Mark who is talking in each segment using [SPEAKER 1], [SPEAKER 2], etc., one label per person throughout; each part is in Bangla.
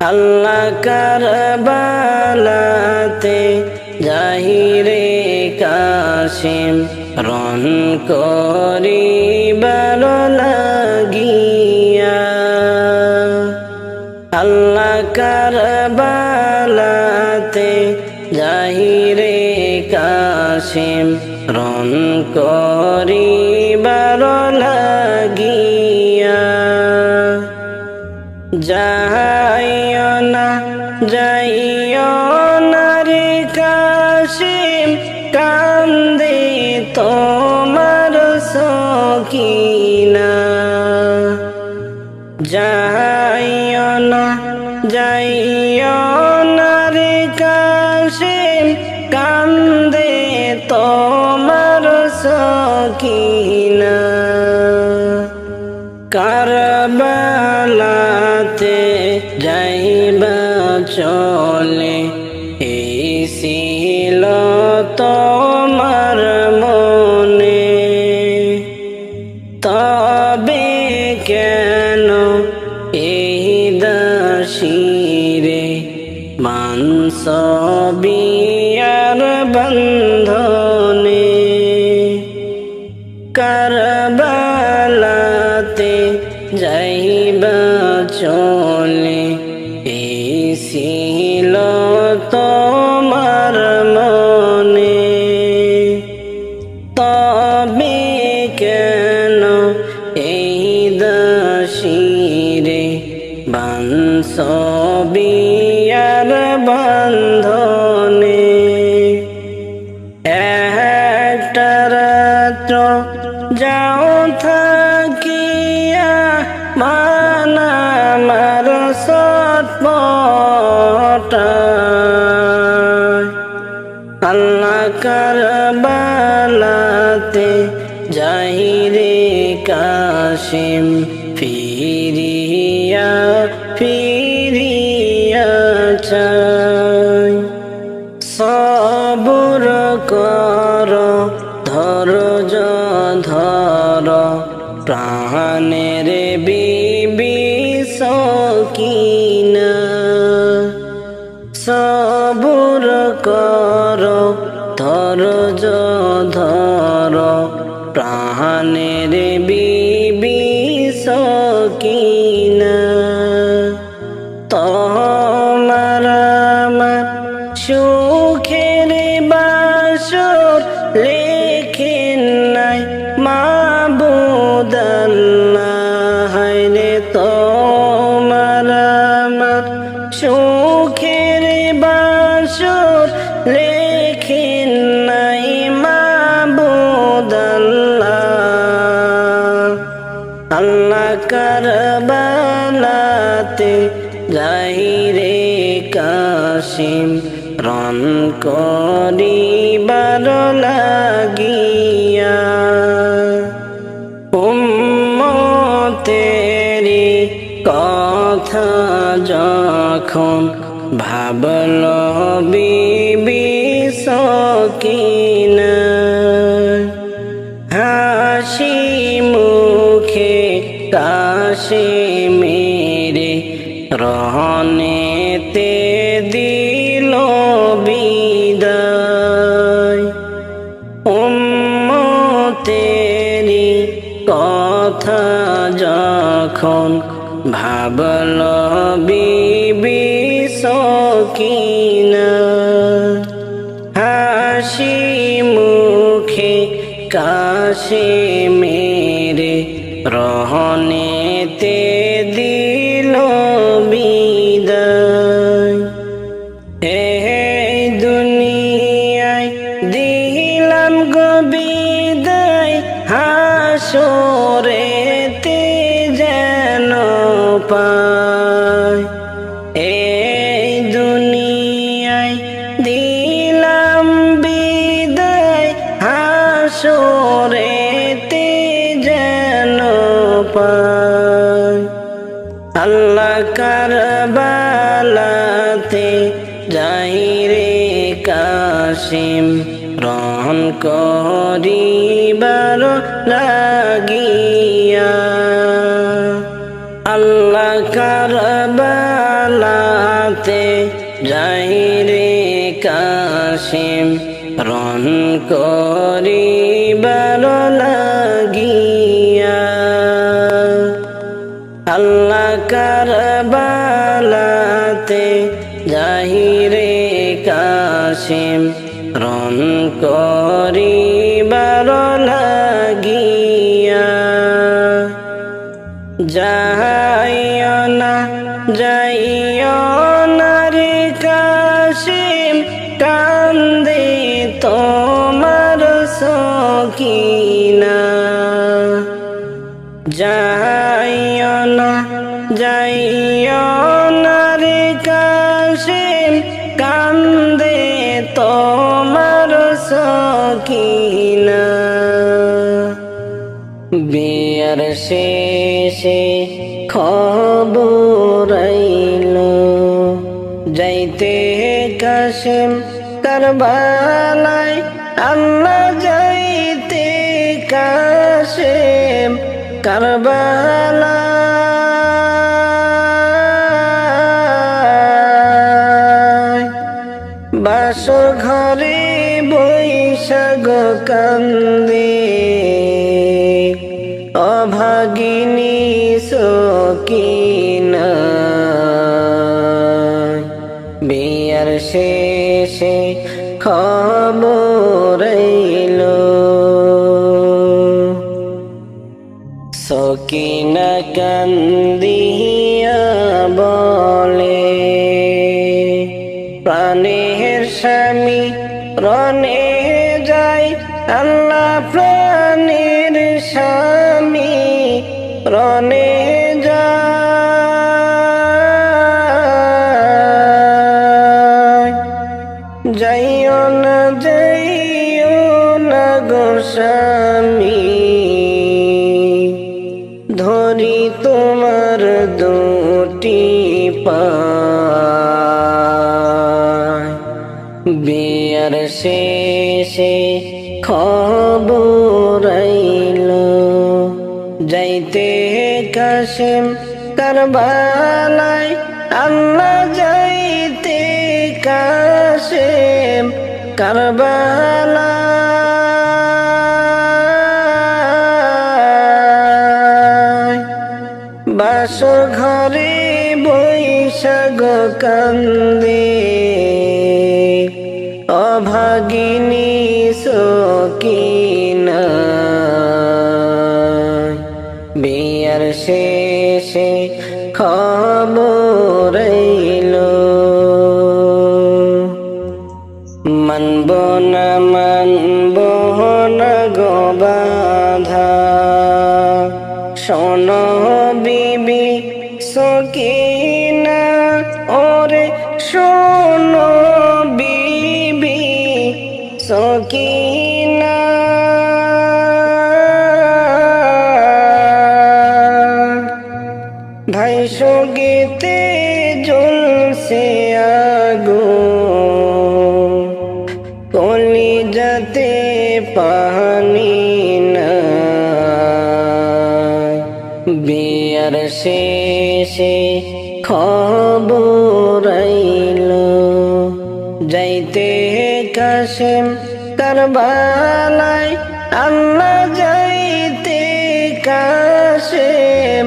[SPEAKER 1] আল্লাহ কারবালাতে জাহিরে কাশিম রন করিবার লাগিয়া। আল্লাহ কারবালাতে জাহিরে কাশিম রন করিবার চলে এই ছিল তোমার মনে। তবে কেন এই দাসিরে মাংস মানা মার আল্লাহ কাশিম ফিরিয়া ফিরিয়া সবুর কর ধর প্রাণের বিবি সকিনা আল্লাহ কারবালাতে যাইরে কাশিম রন করিবার লাগিয়া। উম্মতেরি কথা যখন ভাবল বিবি সকিনা কথা যখন ভাবল বিবি সকিনা হাসি মুখে কাশে মেরে রহনেতে দিল বিদায়। পায় আল্লাহ কারবালাতে যাইরে কাশিম রহন করিবার লাগিয়া। আল্লাহ কারবালা বালাতে যাই রে কাশিম রন করিবার লাগিয়া কাশিম করি করিবার লাগিয়া যাইও না যাইও সকিনা বিয়ার শেষে খবর যাইতে কাশিম কারবালায় আল্লাহ যাইতে কাশিম কারবালায়। বাস ঘরে কান্দে। অভাগিনী সকিনা। বিয়ার শেষে খবর সকিনা কান্দিয়া বলে প্রাণের স্বামী রনে আল্লাহ প্রাণীর স্বামী প্রণে যায়। যাইও যাইতে কাশিম কারবালায় আল্লাহ যাইতে কাশিম কারবালায়। বাস ঘরে বৈশাখ কান্দে শোন বিবি সকিনা ওরে শোন বিবি সকিনা। ভাই সঙ্গীতে জ্বলছে আগো কলি যাতে পানি কাশিম কারবালায় আল্লাহ যাইতে কাশিম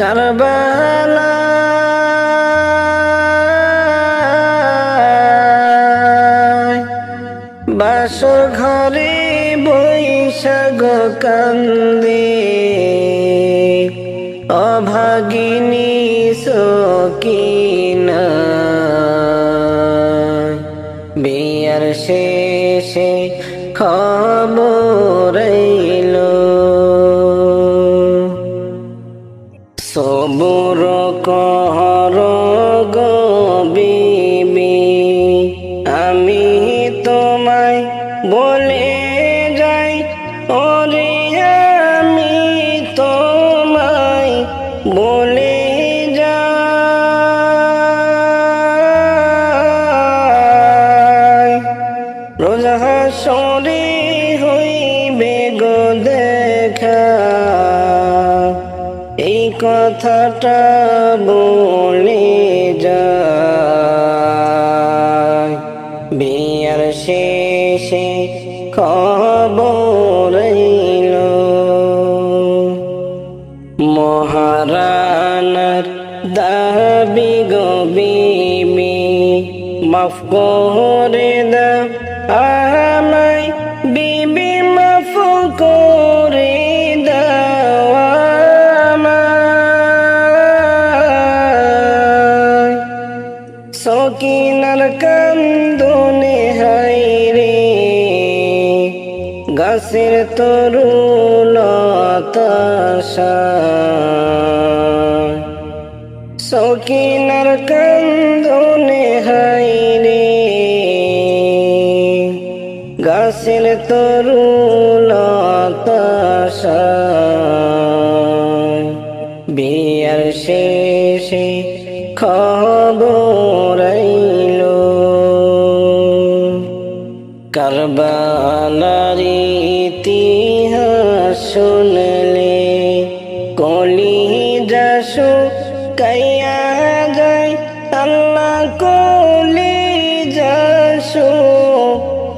[SPEAKER 1] কারবালায় বাস ঘরে বৈশাখ কান্দে অভাগিনী সকিনা বিয়ার শেষে খবর এল হাসরে হইবে গো দেখা। এই কথাটা বলে যা বিয়ার শেষে খবর মহারানার দাবি গো বিমি মাফ করে দা আ সকিনার কান্দনে হাই রে। গাছের তরুলতাশা সকিনার কান্দনে হাই রে। গাছের তরুলতাশা বিয়ার শেষে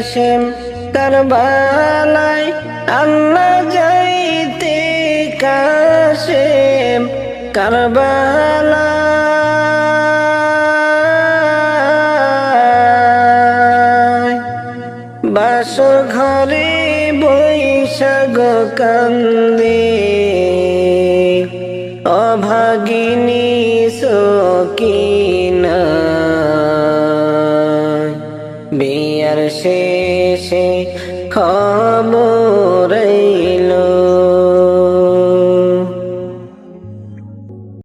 [SPEAKER 1] কাশেম কারবালায় আল্লাহ যাইতে কাশেম কারবালায় বাসর ঘরে বৈশাখ কান্দে অভাগিনী সকিনা শেষে খবর